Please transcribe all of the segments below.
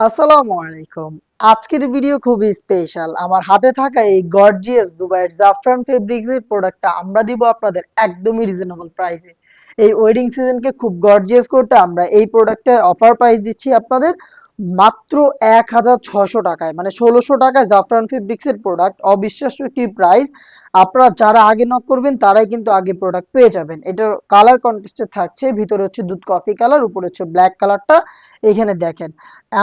আসসালামু আলাইকুম। আজকের ভিডিও খুবই স্পেশাল আমার হাতে থাকা এই গর্জিয়াস দুবাইয়ের জাফরান ফেব্রিক্সের প্রোডাক্টটা আমরা দিব আপনাদের একদমই রিজনেবল প্রাইসে এই ওয়েডিং সিজনকে খুব গর্জিয়াস করতে আমরা এই প্রোডাক্টে অফার প্রাইস দিচ্ছি আপনাদের। মাত্র এক হাজার ছশো টাকায় মানে ষোলোশো টাকায় জাফরান ফেব্রিক্সের প্রোডাক্ট অবিশ্বাস্য একটি প্রাইস আপনারা যারা আগে নক করবেন, তারাই কিন্তু আগে প্রোডাক্ট পেয়ে যাবেন। এটার কালার কন্টেস্টে থাকছে, ভিতরে হচ্ছে দুধ কফি কালার উপরে হচ্ছে ব্ল্যাক কালারটা এখানে দেখেন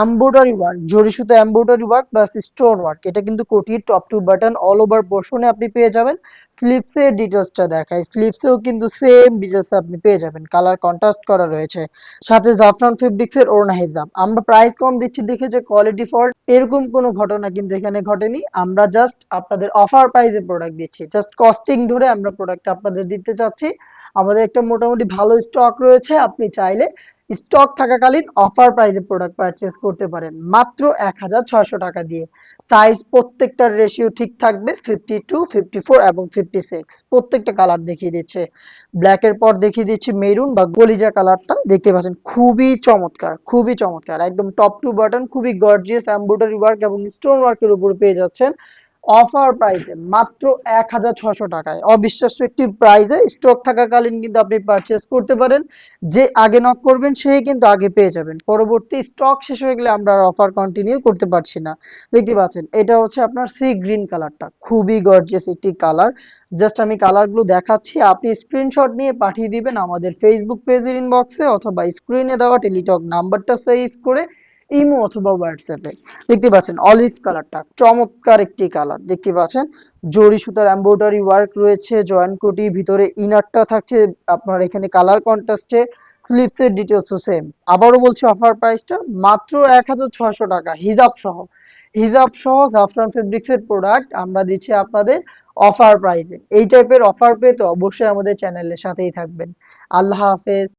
এমব্রয়ডারি ওয়ার্ক জরি সুতো embroidery work plus stone work এটা কিন্তু কোটির top to button all over পোর্শনে আপনি পেয়ে যাবেন। স্লিপসে এর ডিটেলসটা দেখায় স্লিপসেও কিন্তু সেম ডিটেলস আপনি পেয়ে যাবেন। কালার কন্ট্রাস্ট করা রয়েছে। সাথে জাফরান ফেব্রিক্স এর ওড়না হিজাব। আমরা প্রাইস কম দিচ্ছি দেখে যে কোয়ালিটি ফল্ট এরকম কোনো ঘটনা কিন্তু এখানে ঘটেনি। আমরা জাস্ট আপনাদের অফার প্রাইসে প্রোডাক্ট দিচ্ছি। জাস্ট কস্টিং ধরে আমরা প্রোডাক্ট আপনাদের দিতে চাচ্ছি। আমাদের একটা মোটামুটি ভালো স্টক রয়েছে, আপনি চাইলে স্টক থাকাকালীন অফার প্রাইসে প্রোডাক্ট পারচেজ করতে পারেন। মাত্র এক হাজার ছয়শো টাকা দিয়ে। সাইজ প্রত্যেকটার রেশিও ঠিক থাকবে ফিফটি টু ফিফটি ফোর এবং ফিফটি সিক্স প্রত্যেকটা কালার দেখিয়ে দিচ্ছে। ব্ল্যাক এর পর দেখিয়ে দিচ্ছি মেরুন বা গলিজা কালারটা দেখতে পাচ্ছেন, খুবই চমৎকার খুবই চমৎকার। একদম টপ টু বাটন খুবই গর্জিয়াস এমব্রয়ডারি ওয়ার্ক এবং স্টোন ওয়ার্কের উপর পেয়ে যাচ্ছেন অফার প্রাইসে মাত্র এক হাজার ছশো টাকায়। অবিশ্বাস্য একটি প্রাইসে স্টক থাকাকালীন কিন্তু আপনি পারচেস করতে পারেন। যে আগে নক করবেন, সেই কিন্তু আগে পেয়ে যাবেন। পরবর্তী স্টক শেষ হয়ে গেলে আমরা অফার কন্টিনিউ করতে পারছি না। দেখতে পাচ্ছেন, এটা হচ্ছে আপনার সি গ্রিন কালারটা খুবই গর্জিয়াস একটি কালার জাস্ট আমি কালারগুলো দেখাচ্ছি। আপনি স্ক্রিনশট নিয়ে পাঠিয়ে দিবেন আমাদের ফেসবুক পেজের ইনবক্সে অথবা স্ক্রিনে দেওয়া টেলিটক নাম্বারটা সেভ করে ইমো অথবা হোয়াটসঅ্যাপে দেখতে পাচ্ছেন অলিভ কালারটা চমৎকার একটি কালার দেখতে পাচ্ছেন, জরি সুতার এমব্রয়ডারি ওয়ার্ক রয়েছে জয়েন্ট কোটি, ভিতরে ইনারটা থাকছে, আপনার এখানে কালার কন্ট্রাস্টে স্লিপস এর ডিটেলসও সেম আবারও বলছি অফার প্রাইসটা মাত্র এক হাজার ছয়শো টাকা, হিজাব সহ। হিজাব সহ জাফরান ফেব্রিক্স এর প্রোডাক্ট আমরা দিচ্ছি আপনাদের অফার প্রাইসে এই টাইপের অফার পেতে অবশ্যই আমাদের চ্যানেলের সাথেই থাকবেন। আল্লাহ হাফেজ।